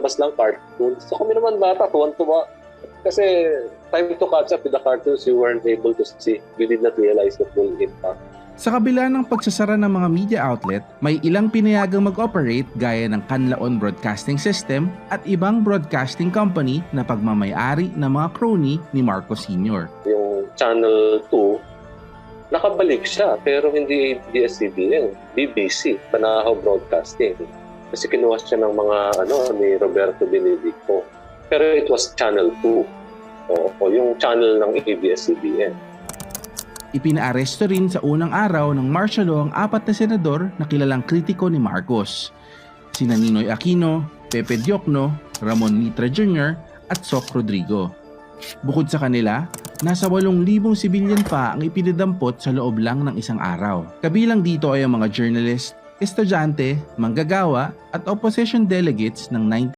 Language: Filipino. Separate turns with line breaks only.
pinapalabas ng cartoons. So kami naman bata, tuwan-tuwa. Kasi time to catch up with the cartoons you weren't able to see. You did not realize the full impact.
Sa kabila ng pagsasara ng mga media outlet, may ilang pinayagang mag-operate gaya ng Kanlaon Broadcasting System at ibang broadcasting company na pagmamayari ng mga crony ni Marcos Sr.
Yung Channel 2, nakabalik siya pero hindi ABS-CBN, BBC, Panahaw Broadcasting. Kasi kinuha siya ng mga ano ni Roberto Benedicto. Pero it was Channel 2. O, o yung channel ng ABS-CBN.
Ipinaaresto rin sa unang araw ng martial law ang apat na senador na kilalang kritiko ni Marcos. Sina Ninoy Aquino, Pepe Diokno, Ramon Mitra Jr. at Soc Rodrigo. Bukod sa kanila, nasa 8,000 sibilyan pa ang ipinadampot sa loob lang ng isang araw. Kabilang dito ay ang mga journalist, estudyante, manggagawa at opposition delegates ng